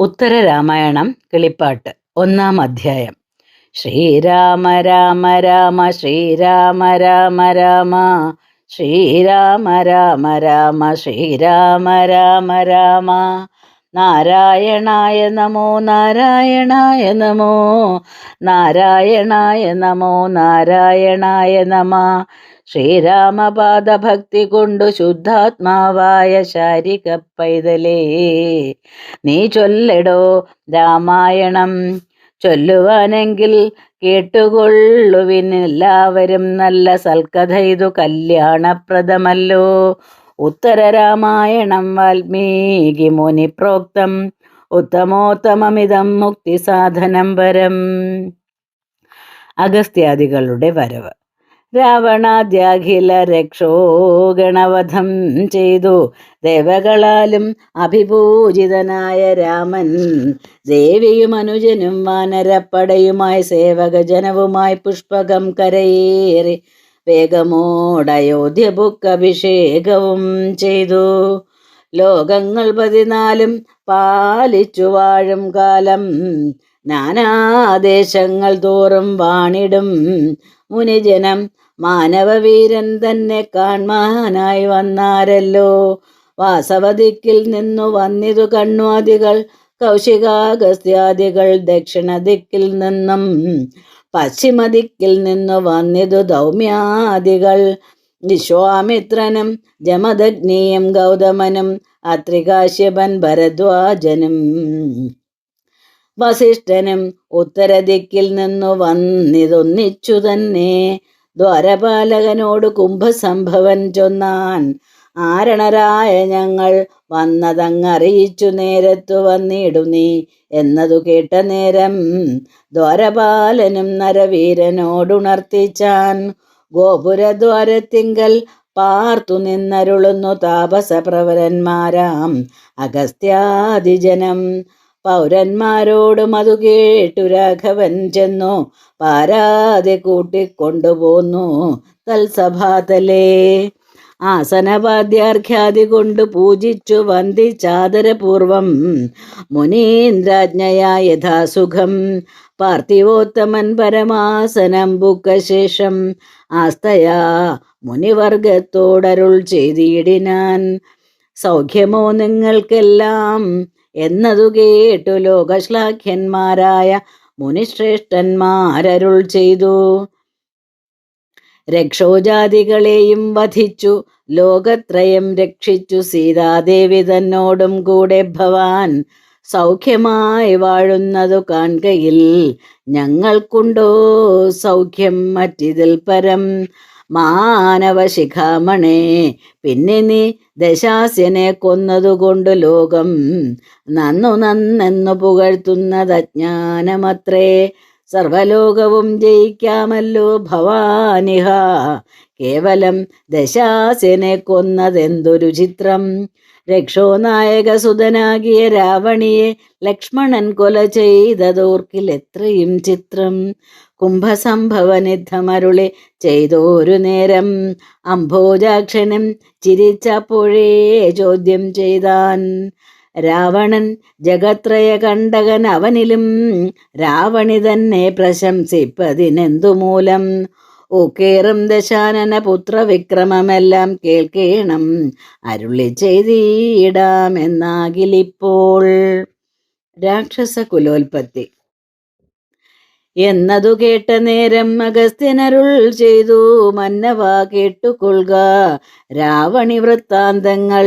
ഉത്തര രാമായണം കിളിപ്പാട്ട് ഒന്നാം അധ്യായം. ശ്രീരാമ രാമ രാമ ശ്രീരാമ രാമ രാമ. ശ്രീരാമ രാമ രാമ ശ്രീരാമ രാമ രാമ. നാരായണായ നമോ നാരായണായ നമോ. നാരായണായ നമോ നാരായണായ നമ. ശ്രീരാമപാദഭക്തി കൊണ്ടു ശുദ്ധാത്മാവായ ശാരിക പൈതലേ നീ ചൊല്ലടോ രാമായണം. ചൊല്ലുവാനെങ്കിൽ കേട്ടുകൊള്ളുവിൻ എല്ലാവരും നല്ല സൽക്കഥ ഇതു കല്യാണപ്രദമല്ലോ. ഉത്തര രാമായണം വാൽമീകി മുനി പ്രോക്തം ഉത്തമോത്തമമിതം മുക്തി സാധനം വരം അഗസ്ത്യാദികളുടെ വരവ്. രാവണാദ്യാഖില രക്ഷോഗണവധം ചെയ്തു. ദേവകളാലും അഭിപൂജിതനായ രാമൻ ദേവിയും അനുജനും വാനരപ്പടയുമായി സേവകജനവുമായി പുഷ്പകം കരയേറി വേഗമോടയോധ്യ ബുക്കഭിഷേകവും ചെയ്തു. ലോകങ്ങൾ പതിനാലും പാലിച്ചു വാഴും കാലം. നാനാദേശങ്ങൾ തോറും വാണിടും. മുനിജനം മാനവവീരൻ തന്നെ കാൺമാനായി വന്നാരല്ലോ. വാസവദിക്കിൽ നിന്നു വന്നിതു കണ്വാദികൾ കൗശികാഗസ്ത്യാദികൾ ദക്ഷിണദിക്കിൽ നിന്നും പശ്ചിമദിക്കിൽ നിന്നു വന്നിതു ദൗമ്യാദികൾ. വിശ്വാമിത്രനും ജമദഗ്നിയും ഗൗതമനും അത്രികാശ്യപൻ ഭരദ്വാജനും വസിഷ്ഠനും ഉത്തരദിക്കിൽ നിന്നു വന്നിതൊന്നിച്ചു തന്നെ. ദ്വാരപാലകനോട് കുംഭസംഭവൻ ചൊന്നാൻ ആരണരായ ഞങ്ങൾ വന്നതങ്ങറിയിച്ചു നേരത്തു വന്നിടു നീ എന്നതു കേട്ട നേരം ദ്വാരപാലനും നരവീരനോടുണർത്തിച്ചാൻ ഗോപുരദ്വാരത്തിങ്കൽ പാർത്തു നിന്നരുളുന്നു താപസപ്രവരന്മാരാം അഗസ്ത്യാദിജനം. പൗരന്മാരോടും അതു കേട്ടു രാഘവൻ ചെന്നു. പാരാതെ കൂട്ടിക്കൊണ്ടുപോന്നു. തൽസഭാതലേ. ആസനപാദ്യാർഖ്യാതി കൊണ്ട് പൂജിച്ചു വന്ദിച്ചാദരപൂർവം. മുനീന്ദ്രാജ്ഞയാ യഥാസുഖം. പാർത്ഥിവോത്തമൻ പരമാസനം ബുക്കശേഷം ആസ്തയാ മുനിവർഗത്തോടരുൾ ചെയ്തിടിനാൻ. സൗഖ്യമോ നിങ്ങൾക്കെല്ലാം എന്നതു കേട്ടു ലോകശ്ലാഘ്യന്മാരായ മുനിശ്രേഷ്ഠന്മാരരുൾ ചെയ്തു. രക്ഷോജാതികളെയും വധിച്ചു ലോകത്രയം രക്ഷിച്ചു. സീതാദേവി തന്നോടും കൂടെ ഭവാൻ സൗഖ്യമായി വാഴുന്നതു കാൺകയിൽ ഞങ്ങൾക്കുണ്ടോ സൗഖ്യം മറ്റിതിൽ പരം? മാനവശിഖാമണേ. പിന്നെ നീ ദശാസ്യനെ കൊന്നതുകൊണ്ട് ലോകം നന്നു നന്നെന്നു പുകഴ്ത്തുന്നത് അജ്ഞാനമത്രേ സർവലോകവും ജയിക്കാമല്ലോ ഭവാനിഹ. കേവലം ദശാസ്യനെ കൊന്നതെന്തൊരു ചിത്രം. രക്ഷോ നായക സുതനാകിയ രാവണിയെ ലക്ഷ്മണൻ കൊല ചെയ്തതോർക്കിൽ എത്രയും ചിത്രം. കുംഭസംഭവനിദ്ധമരുളി ചെയ്തോരു നേരം. അംഭോജാക്ഷനും ചിരിച്ചപ്പോഴേ ചോദ്യം ചെയ്താൻ. രാവണൻ ജഗത്രയ കണ്ടകൻ അവനിലും രാവണി തന്നെ പ്രശംസിപ്പതിനെന്തു മൂലം ഓക്കേറും ദശാനന പുത്രവിക്രമമെല്ലാം കേൾക്കേണം. അരുളി ചെയ്തിടാമെന്നാകിലിപ്പോൾ. രാക്ഷസ കുലോൽപത്തി എന്നതു കേട്ട നേരം അഗസ്ത്യനരുൾ ചെയ്തു മന്നവ കേട്ടുകൊള്ളുക. രാവണി വൃത്താന്തങ്ങൾ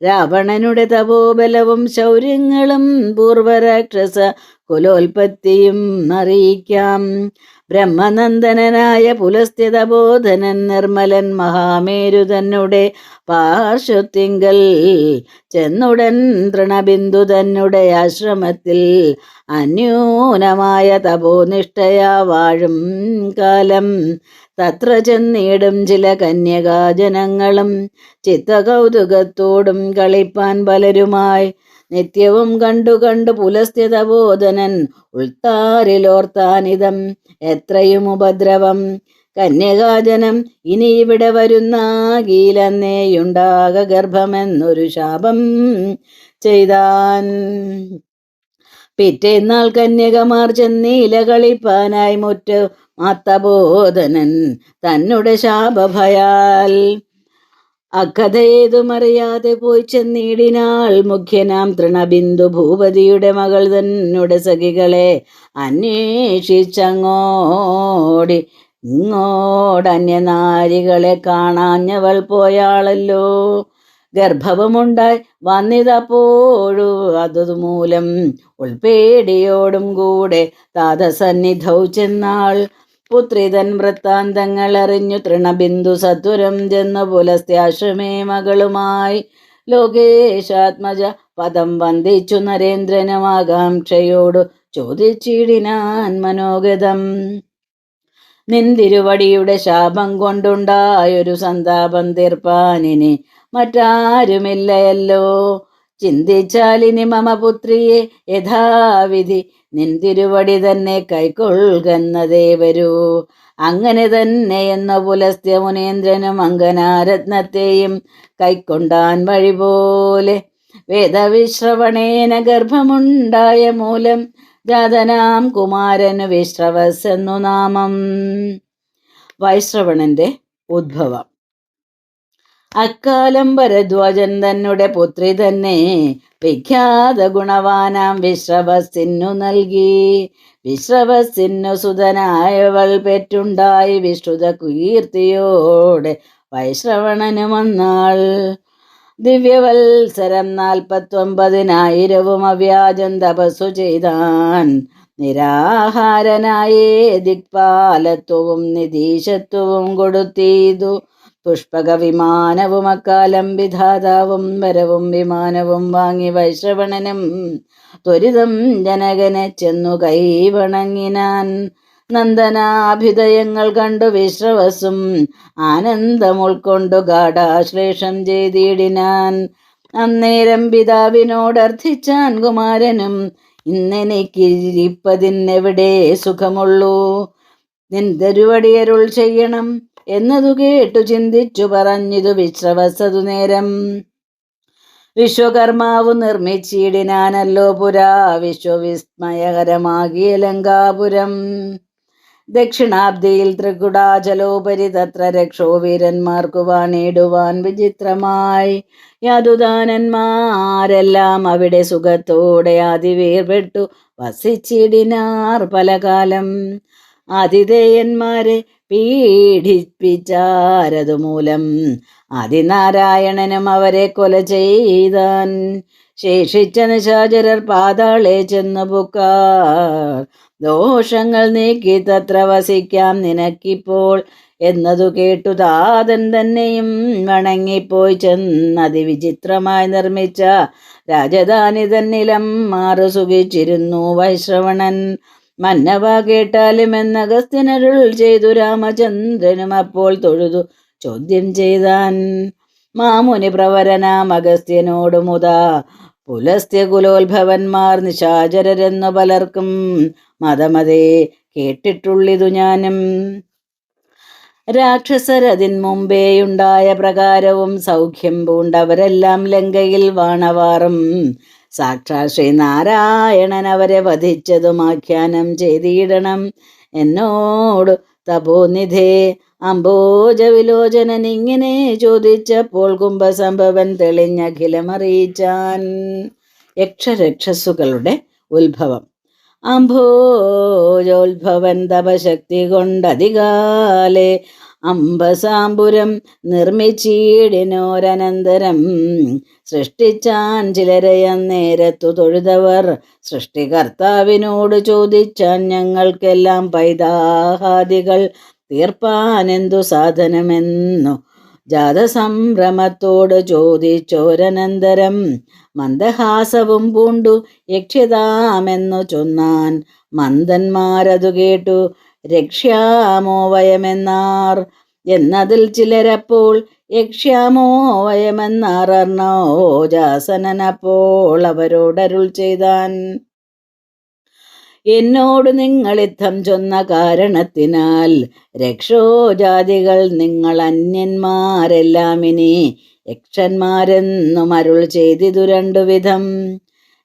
രാവണനുടെ തപോബലവും ശൗര്യങ്ങളും പൂർവരാക്ഷസ കുലോൽപത്തിയും അറിയിക്കാം. ബ്രഹ്മനന്ദനായ പുലസ്ഥിതബോധനൻ നിർമ്മലൻ മഹാമേരുതന്നുടെ പാർശ്വത്തിങ്കൽ ചെന്നുടൻ തൃണബിന്ദു തന്നുടെ ആശ്രമത്തിൽ അന്യൂനമായ തപോനിഷ്ഠയാ വാഴും കാലം. തത്ര ചെന്നിടും ചില കന്യകാജനങ്ങളും ചിത്തകൗതുകത്തോടും കളിപ്പാൻ പലരുമായി നിത്യവും കണ്ടു കണ്ടു പുലസ്ഥിതബോധനൻ ഉൾത്താരിലോർത്താനിതം. എത്രയും ഉപദ്രവം. കന്യകാജനം ഇനി ഇവിടെ വരുന്ന ഗീലന്നേയുണ്ടാക ഗർഭമെന്നൊരു ശാപം ചെയ്താൻ. പിറ്റേന്നാൾ കന്യകമാർ ചെന്നീല കളിപ്പാനായി മുറ്റ മാത്തബോധനൻ തന്നുടെ ശാപഭയാൽ. അക്കഥയേതുമറിയാതെ പോയി ചെന്നീടിനാൾ മുഖ്യനാം തൃണബിന്ദു ഭൂപതിയുടെ മകൾ തന്നെ സഖികളെ അന്വേഷിച്ചങ്ങോടി. ഇങ്ങോടന്യനാരികളെ കാണാഞ്ഞവൾ പോയാളല്ലോ. ഗർഭവമുണ്ടായി വന്നിതപ്പോഴു അതുമൂലം ഉൾപേടിയോടും കൂടെ താതസന്നിധൗ ചെന്നാൾ പുത്രിതൻ വൃത്താന്തങ്ങൾ അറിഞ്ഞു തൃണബിന്ദു സത്വരം ചെന്നു പുലസ്ത്യാശ്രമേ മകളുമായി. ലോകേശാത്മജ പദം വന്ദിച്ചു നരേന്ദ്രനുമാകാംക്ഷയോടു ചോദിച്ചിടിനാൻ മനോഗതം. നിന്തിരുവടിയുടെ ശാപം കൊണ്ടുണ്ടായൊരു സന്താപം തീർപ്പാനിനി മറ്റാരുമില്ലയല്ലോ. ചിന്തിച്ചാലിനി മമ പുത്രിയെ യഥാവിധി നിന്തിരുവടി തന്നെ കൈക്കൊള്ളുന്നതേ വരൂ അങ്ങനെ തന്നെ എന്ന പുലസ്ത്യ മുനേന്ദ്രനും അങ്കനാരത്നത്തെയും കൈക്കൊണ്ടാൻ വഴിപോലെ വേദവിശ്രവണേന ഗർഭമുണ്ടായ മൂലം ജാതനാം കുമാരനു വിശ്രവസ് എന്നു നാമം. വൈശ്രവണന്റെ ഉദ്ഭവം അക്കാലം ഭരദ്വാജൻ തന്നെ പുത്രി തന്നെ വിഖ്യാത ഗുണവാനാം വിശ്രവസിന്നു നൽകി. വിശ്രവസിന്നു സുതനായവൾ പെറ്റുണ്ടായി വിഷ്ണുത കീർത്തിയോടെ വൈശ്രവണന് വന്നാൾ. ദിവ്യവത്സരം നാൽപ്പത്തൊമ്പതിനായിരവും അവ്യാജം തപസ്സു ചെയ്താൻ നിരാഹാരനായേ ദിക്പാലത്വവും നിതീശത്വവും കൊടുത്തീതു. പുഷ്പക വിമാനവും അക്കാലം വിധാതാവും വരവും വിമാനവും വാങ്ങി വൈശ്രവണനും ത്വരിതം ജനകനെ ചെന്നു കൈവണങ്ങിനാൻ നന്ദനാഭിതയങ്ങൾ കണ്ടു വിശ്രവസും ആനന്ദം ഉൾക്കൊണ്ടു ഗാഠാശ്ലേഷം ചെയ്തിടിനാൻ. അന്നേരം പിതാവിനോടർത്ഥിച്ചാൻ കുമാരനും ഇന്നെനിക്കിരിപ്പതിനെവിടെ സുഖമുള്ളൂ? നിന്തരുവടിയരുൾ ചെയ്യണം. എന്നതു കേട്ടു ചിന്തിച്ചു പറഞ്ഞിതു വിശ്രവസതു നേരം. വിശ്വകർമാവ് നിർമ്മിച്ചിടിനാനല്ലോ പുരാ വിശ്വവിസ്മയകരമാകിയ ലങ്കാപുരം. ദക്ഷിണാബ്ദിയിൽ ത്രികുടാചലോപരി തത്ര രക്ഷോ വീരന്മാർക്കു വാണിടുവാൻ വിചിത്രമായി. യാതുദാനന്മാരെല്ലാം അവിടെ സുഖത്തോടെ അതിവേർപെട്ടു വസിച്ചിടിനാർ പലകാലം. ആതിഥേയന്മാരെ പീഡിപ്പിച്ചാരതു മൂലം ആദിനാരായണനും അവരെ കൊല ചെയ്താൻ. ശേഷിച്ച നിശാചരർ പാതാളെ ചെന്നു ദോഷങ്ങൾ നീക്കി തത്ര വസിക്കാം നിനക്കിപ്പോൾ എന്നതു കേട്ടു താതൻ തന്നെയും വണങ്ങിപ്പോയി ചെന്നതി വിചിത്രമായി നിർമ്മിച്ച രാജധാനി തന്നിലം മാറു സുഖിച്ചിരുന്നു വൈശ്രവണൻ. മന്നവ കേട്ടാലും എന്നഗസ്തിനരുൾ ചെയ്തു രാമചന്ദ്രനും അപ്പോൾ തൊഴുതു ചോദ്യം ചെയ്താൻ. മാമുനി പ്രവരനാം അഗസ്ത്യനോടുമുതാ പുലസ്ത്യ കുലോത്ഭവന്മാർ നിശാചരരെന്നു പലർക്കും മതമതേ കേട്ടിട്ടുള്ളിതു ഞാനും. രാക്ഷസരതിൻ മുമ്പേയുണ്ടായ പ്രകാരവും സൗഖ്യം പൂണ്ടവരെല്ലാം ലങ്കയിൽ വാണവാറും. സാക്ഷാൽ ശ്രീനാരായണൻ അവരെ വധിച്ചതും ആഖ്യാനം ചെയ്തിടണം. എന്നോട് തപോനിധേ അംബോജ വിലോചനൻ ഇങ്ങനെ ചോദിച്ചപ്പോൾ കുംഭസംഭവൻ തെളിഞ്ഞഖിലമറിയിച്ചാൻ യക്ഷരക്ഷസുകളുടെ ഉത്ഭവം. അംഭോജോത്ഭവൻ തപശക്തി കൊണ്ടധികാലെ അംബസാമ്പുരം നിർമ്മിച്ചീടിനോരനന്തരം. സൃഷ്ടിച്ചാൻ ചിലരെയന്നേരത്തു തൊഴുതവർ. സൃഷ്ടികർത്താവിനോട് ചോദിച്ചാൻ ഞങ്ങൾക്കെല്ലാം പൈതാഹാദികൾ. തീർപ്പാനെന്തു സാധനമെന്നു ജാതസംഭ്രമത്തോട് ചോദിച്ചോരനന്തരം. മന്ദഹാസവും പൂണ്ടു യക്ഷിതാമെന്നു ചൊന്നാൻ മന്ദന്മാരതു കേട്ടു. രക്ഷ്യാമോ വയമെന്നാർ എന്നതിൽ ചിലരപ്പോൾ യക്ഷ്യാമോ വയമെന്നാറർണോ ജാസനനപ്പോൾ അവരോടരുൾ ചെയ്താൻ. എന്നോട് യുദ്ധം ചൊന്ന കാരണത്തിനാൽ രക്ഷോജാതികൾ നിങ്ങൾ അന്യന്മാരെല്ലാം ഇനി യക്ഷന്മാരെന്നും അരുൾ ചെയ്തിതു രണ്ടു വിധം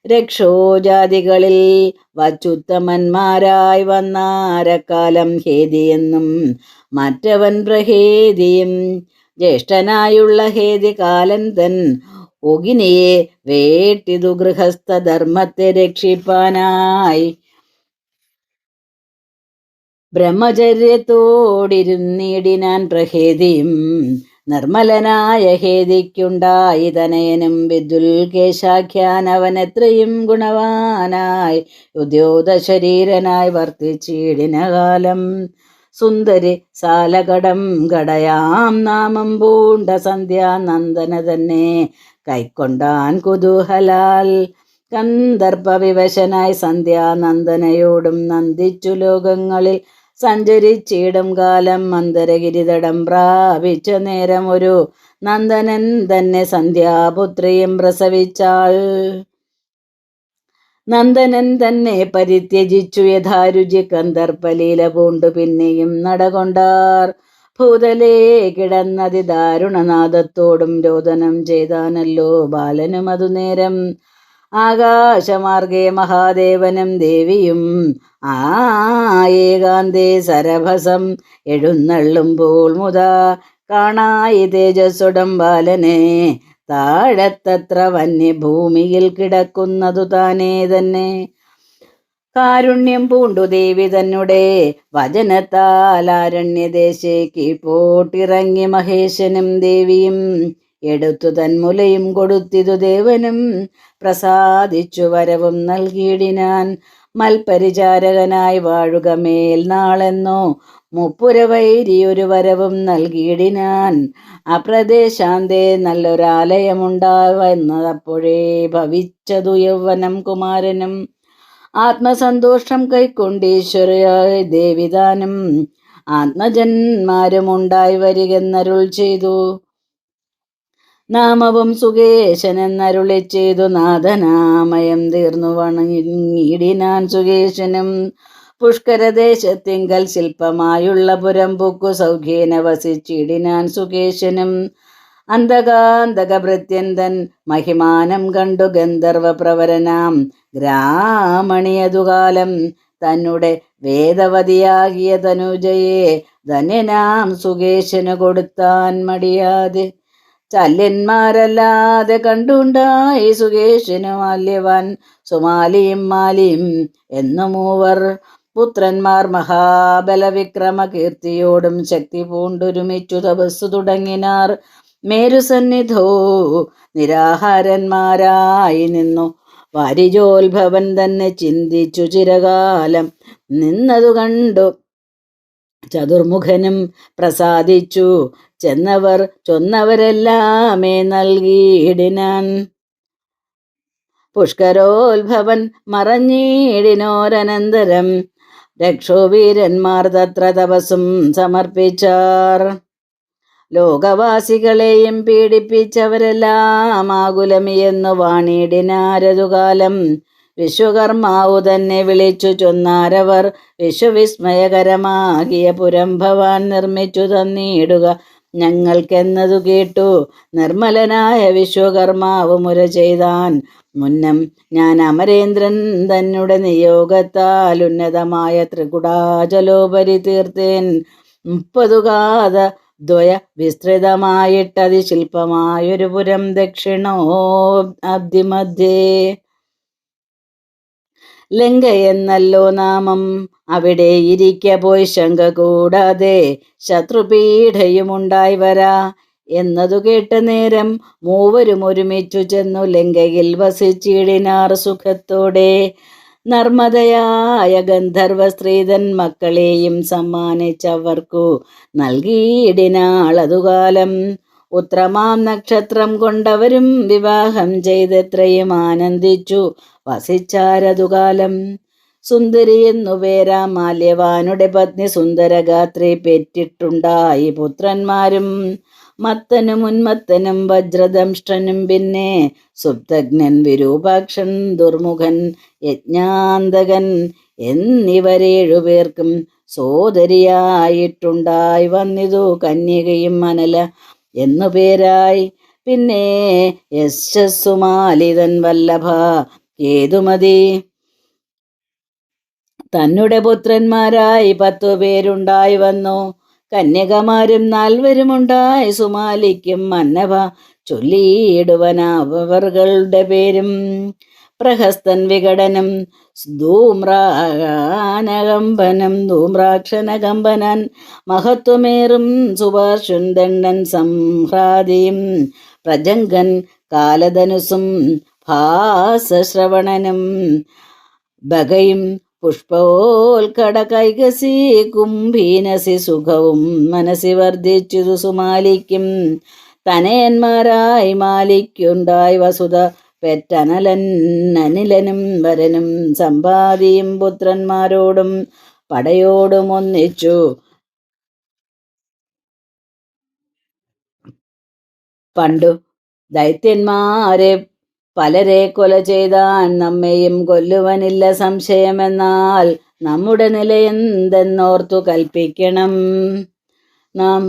രക്ഷോജാതികളിൽ വച്ചുത്തമന്മാരായി വന്നാരക്കാലം ഹേതിയെന്നും മറ്റവൻ പ്രഹേദിയും ജ്യേഷ്ഠനായുള്ള ഹേതി കാലൻ തൻ ഒഗിനിയെ വേട്ടിതു ഗൃഹസ്ഥധർമ്മത്തെ രക്ഷിപ്പാനായി. ബ്രഹ്മചര്യത്തോടിരുന്നിടിനാൻ പ്രഹേദിയും നിർമ്മലനായ ഹേതിക്കുണ്ടായി തനയനും അവൻ എത്രയും ഗുണവാനായി ഉദ്യോത ശരീരനായി വർത്തിച്ചിടിന കാലം സുന്ദരി സാലകടം കടയാം നാമം പൂണ്ട സന്ധ്യാ നന്ദന തന്നെ കൈക്കൊണ്ടാൻ കുതൂഹലാൽ. കന്ദർപ്പവിവശനായി സന്ധ്യാനന്ദനയോടും നന്ദിച്ചു ലോകങ്ങളിൽ സഞ്ചരിച്ചിടും കാലം മന്ദരഗിരിതടം പ്രാപിച്ച നേരം ഒരു നന്ദനൻ തന്നെ സന്ധ്യാപുത്രിയും പ്രസവിച്ചാൾ. നന്ദനൻ തന്നെ പരിത്യജിച്ചു യഥാരുചി കന്ദർപ്പലീല പൂണ്ടു പിന്നെയും നടകൊണ്ടാർ. ഭൂതലേ കിടന്നതി ദാരുണനാദത്തോടും രോദനം ചെയ്താനല്ലോ ബാലനും അതു നേരം. ആകാശമാർഗേ മഹാദേവനും ദേവിയും ആ ഏകാന്തേ സരഭസം എഴുന്നള്ളുമ്പോൾ മുതാ കാണായി തേജസ്സുടം ബാലനെ. താഴത്തത്ര വന്യഭൂമിയിൽ കിടക്കുന്നതു താനേ തന്നെ. കാരുണ്യം പൂണ്ടു ദേവി തന്നെ വചനത്താൽ ആരണ്യദേശേക്ക് പോട്ടിറങ്ങി മഹേശനും ദേവിയും എടുത്തു തന്മുലയും കൊടുത്തിതു ദേവനും. പ്രസാദിച്ചു വരവും നൽകിയിടിനാൻ. മൽപരിചാരകനായി വാഴുക മേൽനാളെന്നോ മുപ്പുരവൈരി ഒരു വരവും നൽകിയിടിനാൻ. അപ്രദേശാന്തേ നല്ലൊരാലയമുണ്ടാവെന്നതപ്പോഴേ ഭവിച്ചതു യൗവനം കുമാരനും. ആത്മസന്തോഷം കൈക്കൊണ്ടീശ്വരയായ ദേവിദാനം ആത്മജന്മാരുമുണ്ടായി വരികെന്നരുൾ ചെയ്തു. നാമവും സുകേശൻ എന്നരുളി ചെയ്തു നാഥനാമയം തീർന്നു വണങ്ങിടിനാൻ സുകേശനും. പുഷ്കരദേശത്തിങ്കൽ ശില്പമായുള്ള പുരം പൂക്കു സൗഖ്യേന വസിച്ചിടിനാൻ സുകേശനും. അന്ധകാന്തകഭൃത്യന്തൻ മഹിമാനം കണ്ടു ഗന്ധർവ പ്രവരനാം ഗ്രാമണിയതുകാലം തന്നെ വേദവതിയാകിയ തനുജയെ ധന്യനാം സുകേശന് കൊടുത്താൻ മടിയാതെ ചല്യന്മാരല്ലാതെ കണ്ടുണ്ടായി സുകേശനു മാല്യവാൻ. സുമാലിയും മാലിയും എന്നു മൂവർ പുത്രന്മാർ മഹാബലവിക്രമ കീർത്തിയോടും ശക്തി പൂണ്ടൊരുമിച്ചു തപസ്സു തുടങ്ങിനാർ. മേരുസന്നിധോ നിരാഹാരന്മാരായി നിന്നു. വാരിജോത്ഭവൻ തന്നെ ചിന്തിച്ചു ചിരകാലം നിന്നതു കണ്ടു. ചതുർമുഖനും പ്രസാദിച്ചു. ചെന്നവർ ചൊന്നവരെല്ലാമേ നൽകിയിടിനാൻ. പുഷ്കരോത്ഭവൻ മറഞ്ഞിടിനോരനന്തരം രക്ഷോവീരന്മാർ തത്ര തപസ്സും സമർപ്പിച്ചാർ. ലോകവാസികളെയും പീഡിപ്പിച്ചവരെല്ലാം ആകുലമിയെന്നു വാണിടിനാരതുകാലം വിശ്വകർമാവു തന്നെ വിളിച്ചു ചൊന്നാരവർ വിശ്വവിസ്മയകരമാകിയ പുരം ഭവാൻ നിർമ്മിച്ചു തന്നിടുക ഞങ്ങൾക്കെന്നതു കേട്ടു നിർമ്മലനായ വിശ്വകർമാവ് മുര ചെയ്താൻ. മുന്നം ഞാൻ അമരേന്ദ്രൻ തന്നെ നിയോഗത്താൽ ഉന്നതമായ ത്രികുടാചലോപരി തീർത്തേൻ. മുപ്പതുകാത ദ്വയ വിസ്തൃതമായിട്ടതി ശില്പമായൊരു പുരം ദക്ഷിണോ അബ്ദിമധ്യേ ലങ്ക എന്നല്ലോ നാമം. അവിടെ ഇരിക്ക പോയി ശങ്ക കൂടാതെ ശത്രുപീഠയുമുണ്ടായി വരാ. എന്നതു കേട്ട നേരം മൂവരും ഒരുമിച്ചു ചെന്നു ലങ്കയിൽ വസിച്ചിടിനാർ സുഖത്തോടെ. നർമ്മദയായ ഗന്ധർവ സ്ത്രീതൻ മക്കളെയും സമ്മാനിച്ചവർക്കു നൽകിയിടിനാളതുകാലം. ഉത്രമാം നക്ഷത്രം കൊണ്ടവരും വിവാഹം ചെയ്തെത്രയും ആനന്ദിച്ചു. വസിച്ചാരതുകാലം. സുന്ദരി എന്നു പേരാ മാല്യവാനുടെ പത്നി സുന്ദരഗാത്രി പെറ്റിട്ടുണ്ടായി. പുത്രന്മാരും മത്തനും ഉന്മത്തനും വജ്രദംഷ്ടനും പിന്നെ സുപ്തജ്ഞൻ വിരൂപാക്ഷൻ ദുർമുഖൻ യജ്ഞാന്തകൻ എന്നിവരേഴുപേർക്കും സോദരിയായിട്ടുണ്ടായി. വന്നിതു കന്യകയും മനല എന്നു പേരായി. പിന്നെ യശസ്സുമാലിതൻ വല്ലഭ ഏതുമതി തന്നെ പുത്രന്മാരായി പത്തു പേരുണ്ടായി വന്നു. കന്യകമാരും നാൽവരുമുണ്ടായി. സുമാലിക്കും മന്നവ ചൊല്ലിയിടുവനവറുകളുടെ പേരും. പ്രഹസ്തൻ വിഘടനം ധൂമ്രാനകമ്പനം ധൂമ്രാക്ഷനകമ്പനൻ മഹത്വമേറും ദണ്ഡൻ സംഹ്രാദിയും പ്രജങ്കൻ കാലധനുസും ഭാസശ്രവണനും ബകയും പുഷ്പോൽക്കട കൈകസി കുംഭീനസി സുഖവും മനസ്സി വർദ്ധിച്ചു സുമാലിക്കും തനയന്മാരായി മാലിക്കുണ്ടായി വസുത പെറ്റനലൻ അനിലനും വരനും സമ്പാദിയും പുത്രന്മാരോടും പടയോടും ഒന്നിച്ചു. പണ്ടു ദൈത്യന്മാരെ പലരെ കൊല ചെയ്താൻ നമ്മെയും കൊല്ലുവനില്ല സംശയമെന്നാൽ നമ്മുടെ നിലയെന്തെന്നോർത്തു കൽപ്പിക്കണം. നാം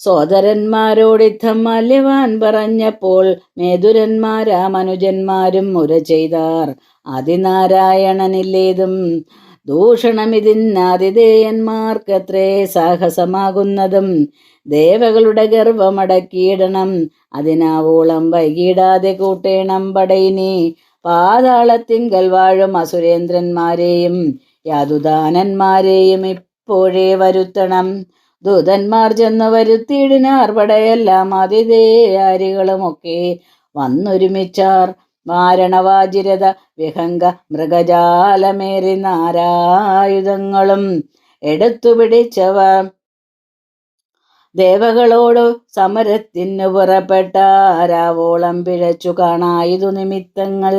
സോദരന്മാരോടിത്തം മല്യവാൻ പറഞ്ഞപ്പോൾ മേതുരന്മാരാ മനുജന്മാരും മുര ചെയ്താർ. ആദിനാരായണനില്ലേതും ദൂഷണമിതിന്നാതിഥേയന്മാർക്കത്രേ സാഹസമാകുന്നതും ദേവകളുടെ ഗർവമടക്കിയിടണം. അതിനാവോളം വൈകിടാതെ കൂട്ടേണം പടയിനി. പാതാളത്തിങ്കൽ വാഴും അസുരേന്ദ്രന്മാരെയും യാതുദാനന്മാരെയും ഇപ്പോഴേ വരുത്തണം. ദൂതന്മാർ ചെന്ന് വരുത്തിയിടിനാർ പടയെല്ലാം അതിഥേയാരികളുമൊക്കെ വന്നൊരുമിച്ചാർ. വാരണവാചിരത വിഹംഗ മൃഗജാലമേറി നാരായുധങ്ങളും എടുത്തു പിടിച്ചവർ ദേവകളോട് സമരത്തിനു പുറപ്പെട്ടാരാവോളം പിഴച്ചു കാണായുധു നിമിത്തങ്ങൾ.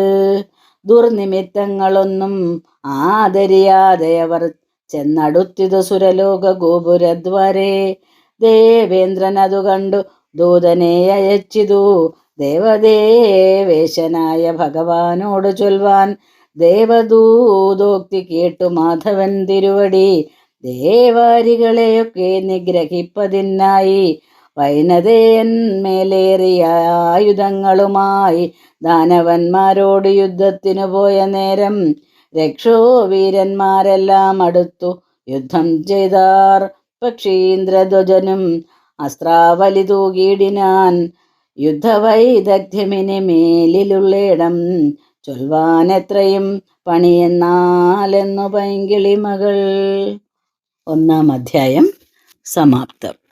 ദുർനിമിത്തങ്ങളൊന്നും ആദരിയാതെ അവർ ചെന്നടുത്തിതു സുരലോക ഗോപുരദ്വാരേ ദേവേന്ദ്രൻ അതു കണ്ടു. ദൂതനെ അയച്ചിതു. ദേവദേവേശനായ ഭഗവാനോട് ചൊൽവാൻ. ദേവദൂതോക്തി കേട്ടു മാധവൻ തിരുവടി. ദേവാരികളെയൊക്കെ നിഗ്രഹിപ്പതിനായി. വൈനതേയൻ മേലേറിയ ആയുധങ്ങളുമായി ദാനവന്മാരോട് യുദ്ധത്തിനു പോയ നേരം രക്ഷോവീരന്മാരെല്ലാം അടുത്തു യുദ്ധം ചെയ്താർ പക്ഷീന്ദ്രധ്വജനും അസ്ത്രാവലി തൂകിയിടിനാൻ യുദ്ധവൈദഗ്ധ്യമിനി ചൊൽവാൻ ചൊൽവാനെത്രയും പണിയെന്നാലെന്നു പൈങ്കിളി മകൾ ഒന്നാം അധ്യായം സമാപ്തം.